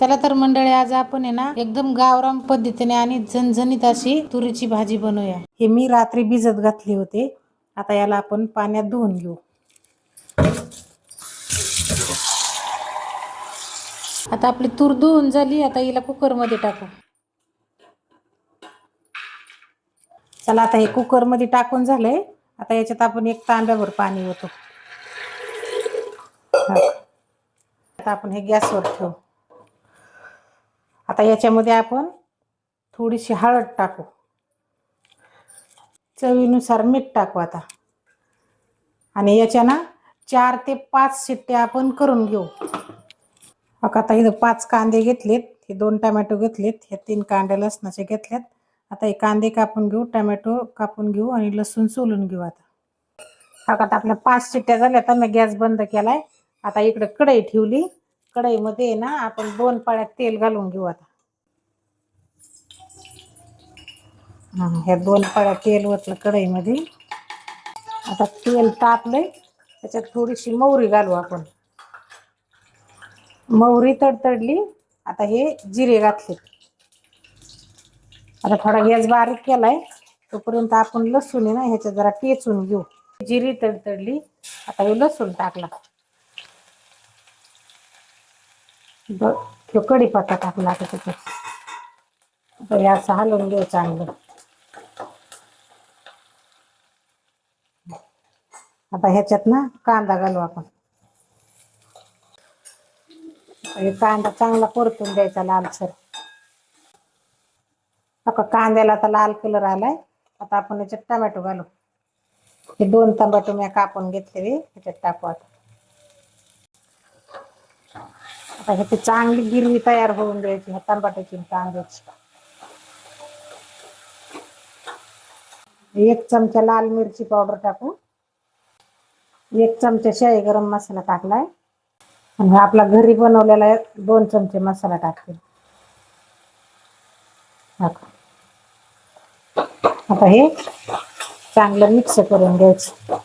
चला तर मंडळी आज आपण आहे ना एकदम गावराम पद्धतीने आणि झणझणीत अशी तुरीची भाजी बनवूया. हे मी रात्री भिजत घातले होते. आता याला आपण पाण्यात धुवून घेऊ. आता आपली तूर धुवून झाली. आता हिला कुकरमध्ये टाकू. चला आता हे कुकरमध्ये टाकून झालंय. आता याच्यात आपण एक तांब्याभर पाणी होतो आता आपण हे गॅसवर ठेवू. आता याच्यामध्ये आपण थोडीशी हळद टाकू. चवीनुसार मीठ टाकू आता. आणि याच्या ना चार ते पाच शिट्ट्या आपण करून घेऊ. मग आता इथं पाच कांदे घेतलेत. हे दोन टमॅटो घेतलेत. हे तीन कांदे लसणाचे घेतलेत. आता हे कांदे कापून घेऊ टमॅटो कापून घेऊ आणि लसूण सोलून घेऊ आता. आता आपल्या पाच शिट्ट्या झाल्या आता मी गॅस बंद केलाय. आता इकडे कढई ठेवली. कढईमध्ये ना आपण दोन पाळ्यात तेल घालून घेऊ आता. ह्या दोन पाळ्या तेल ओतलं कढईमध्ये. आता तेल तापलंय त्याच्यात थोडीशी मोहरी घालू आपण. मोहरी तडतडली आता हे जिरे घातले. आता थोडा गॅस बारीक केलाय तोपर्यंत आपण लसूण आहे ना ह्याच्यात जरा टेचून घेऊ. जिरी तडतडली आता हे लसूण टाकला. ब- तो कढीपत्ता टाकला आता त्याच्यात. आता असं हलवून घेऊ चांगलं. आता ह्याच्यात ना कांदा घालू आपण. हे कांदा चांगला परतून द्यायचा लालसर. आता कांद्याला आता लाल कलर आलाय. आता आपण याच्यात टमॅटो घालू. हे दोन टमाटो मी कापून घेतले ह्याच्यात टाकू आता. आता ह्याची चांगली गिरवी तयार होऊन द्यायची ह्या टमाट्याची कांद्याची एक चमचा लाल मिरची पावडर टाकू एक चमचा शाही गरम मसाला टाकलाय. आणि आपला घरी बनवलेला दोन चमचे मसाला टाकते. आता हे चांगलं मिक्स करून घ्यायचं.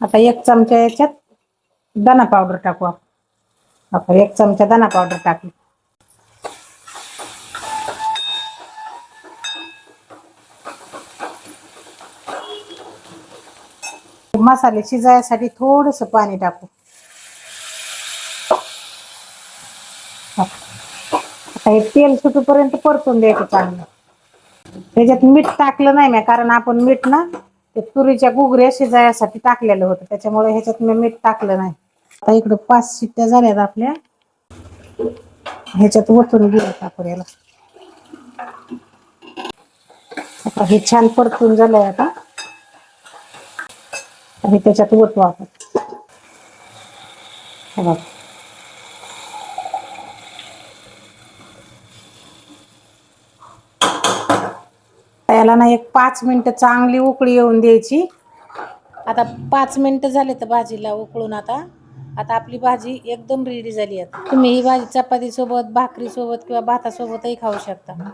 आता एक चमचा याच्यात दाना पावडर टाकू आपण. आपण एक चमचा दाना पावडर टाकू. मसाले शिजायसाठी थोडस पाणी टाकू. आता हे तेल सुटूपर्यंत परतून द्यायचं चांगलं. त्याच्यात मीठ टाकलं नाही कारण आपण मीठ ना ते तुरीच्या गुगऱ्या शिजायसाठी टाकलेलं होतं. त्याच्यामुळे ह्याच्यात मी मीठ टाकलं नाही. आता इकडं पाच शिट्ट्या झाल्यात आपल्या. ह्याच्यात वतून गेलं आपण याला. आता हे छान परतून झालंय आता. आणि त्याच्यात वतू आपण. हे बघ. याला ना एक पाच मिनिटं चांगली उकळी येऊन द्यायची. आता पाच मिनिटं झाले तर भाजीला उकळून आता. आता आपली भाजी एकदम रेडी झाली आहे तुम्ही ही भाजी चपातीसोबत भाकरीसोबत किंवा भातासोबतही खाऊ शकता.